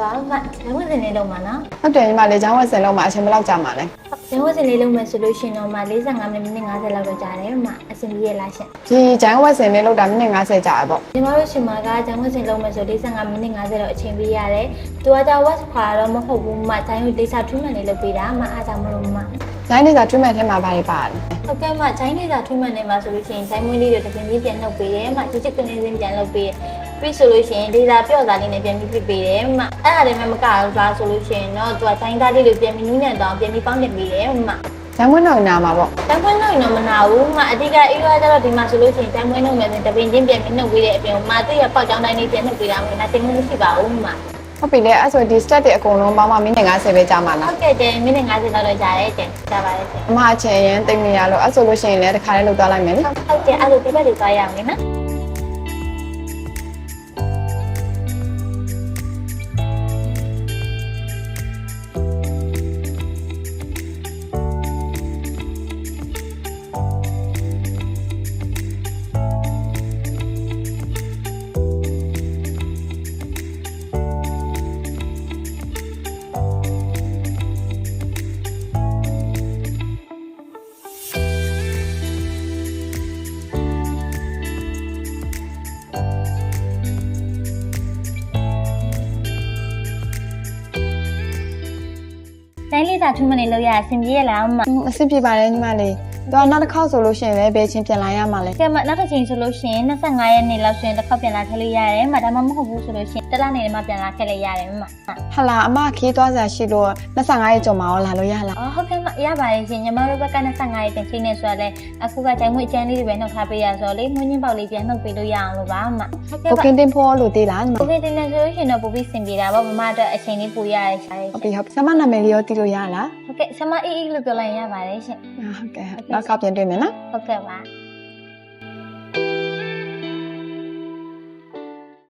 ပါအမဇန်ဝတ်စင်လေးလုံးပါနော်ဟုတ်တယ်ညီမလေးဂျောင်းဝက်စင်လုံးမှာအချိန်ဘယ်လောက်ကြာမှာလဲဇန်ဝတ်စင်လေးလုံးမယ်ဆိုလို့ရှိရင်တော့မှ45မိနစ်မိနစ်50လောက်တော့ကြာတယ်အမအဆင်ပြေရလားရှင်ဒီဂျိုင်းဝက်စင်လေးလောက်တာမိနစ်50ကြာရပေါ့ညီမတို့ရှင်မကဇန်ဝတ်စင်လုံးမယ်ဆို45မိနစ်50တော့အချိန်ပေးရတယ်သူကကြဝက်ခွာတော့မဟုတ်ဘူးမဇန်ရုပ်ဒေစာထူးမှန်လေးလုပ်ပေးတာအမအားကြောင့်မလို့မဂျိုင်းနေတာ treatment ထဲမှာဘာတွေပါလဲဟုတ်ကဲ့မဂျိုင်းနေတာထူးမှန်နေမှာဆိုလို့ရှိရင်ဂျိုင်းမွေးလေးတွေတစ်ပင်ကြီးပြန်နှုတ်ပေးတယ်အမချစ်ချစ်ကနေစင်းပြန်လုပ်ပေးတယ် ပြီးဆိုလို့ရှိရင်ဒေတာပြော့သားလေးနဲ့ပြန်ပြီးပြပေးတယ်အမအဲ့ဒါလည်းမကဘူးလားဆိုလို့ရှိရင်တော့သူကဂျိုင်းသားလေးတွေပြန်ပြီးနူးညံ့တော့ပြန်ပြီးပေါင်းတင်ပေးတယ်အမဂျိုင်းဝက်တော့နာမှာပေါ့တန်ခွန်းနှုတ်တော့မနာဘူးမအဓိကအေးရွာကြတော့ဒီမှာဆိုလို့ရှိရင်တန်ခွန်းနှုတ်မယ်ဆိုတပင်ချင်းပြန်ပြီးနှုတ်ပေးတဲ့အပြင်မှာသူ့ရဲ့ပေါက်ကြောင်းတိုင်းလေးပြန်နှုတ်ပေးတာမျိုးနာတင်မှုမရှိပါဘူးမဟုတ်ပြီလေအဲ့ဆိုဒီ step တွေအကုန်လုံးပေါင်းမှမိနစ်50ပဲကြာမှာဟုလားတ်ကဲ့တဲ့မိနစ်50လောက်တော့ကြာတယ်တဲ့ကြာပါတယ်တဲ့အမအချိန်ရင်တိတ်နေရလို့အဲ့ဆိုလို့ရှိရင်လည်းတစ်ခါလေးလောက်သွားလိုက်မယ်လေဟုတ်ကဲ့အဲ့လိုဒီဘက်တွေသွားရအောင်လေနော် တိုင်းလေးစာထူးမနေလို့ရအဆင်ပြေရလားအမအဆင်ပြေပါတယ်ညီမလေးတော့နောက်တစ်ခေါက်ဆိုလို့ရှိရင်လည်းဘယ်ချင်းပြန်လာရမှာလဲကဲမနောက်တစ်ချိန်ဆိုလို့ရှိရင်25ရက်နေ့လောက်ဆိုရင်တစ်ခေါက်ပြန်လာခဲ့လို့ရတယ်မဒါမှမဟုတ်ဘူးဆိုလို့ရှိရင်တစ်လနေမှပြန်လာခဲ့လို့ရတယ်မဟလာအမခေးသွားစရာရှိလို့25ရက်ကျော်မှာရောလာလို့ရလားအော်ဟုတ်ကဲ့မရပါတယ်ရှင်ညီမတို့ဘက်က25ရက်တင်ချိန်နေဆိုရလဲအခုကကြိုင်မွေအကျန်းလေးတွေပဲနှုတ်ထားပေးရဆိုလေမွှင်းချင်းပေါက်လေးပြန်နှုတ်ပေးလို့ရအောင်လို့ပါမဟုတ်ကဲ့ပါဘုကင်းတင်ဖို့လို့သေးလားညီမဘုကင်းတင်တယ်ဆိုလို့ရှိရင်တော့ပိုပြီးစင်ပြေတာပေါ့မမအတွက်အချိန်လေးပိုရရရှာဟုတ်ပြီဟုတ်ပြီဆမနာမည်လေးရောတီးလို့ရလား။ဟုတ်ကဲ့ဆမအေးအေးလို့ပြောလိုက်ရပါတယ်ရှင်ဟုတ်ကဲ့နောက်ကပြန်တွေ့မယ်နော်။ဟုတ်ကဲ့ပါ။